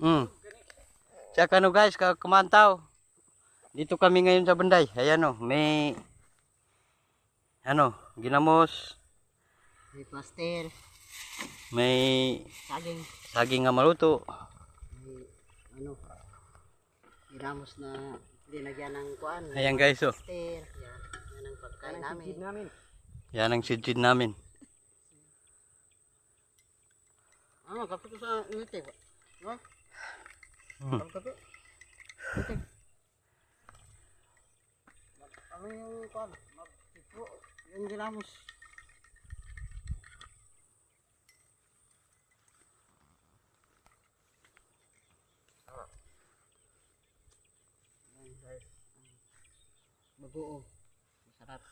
Mm. Tsaka ano guys, ka- kumantaw. Dito kami ngayon sa Banday. Ayan o, may ano, ginamos, May plaster. may Saging. saging nga maluto. May ano. Ginamos na linagyan ng kuan. Ayan guys oh. Plaster. Yan. Yan ang pagkain namin. namin. Yan ang sidsid namin. Ano, kapit ko sa ngiti. No? Hmm. Ano yung kuan? Magtipro. Yung ginamos. Bagoong. Masarap.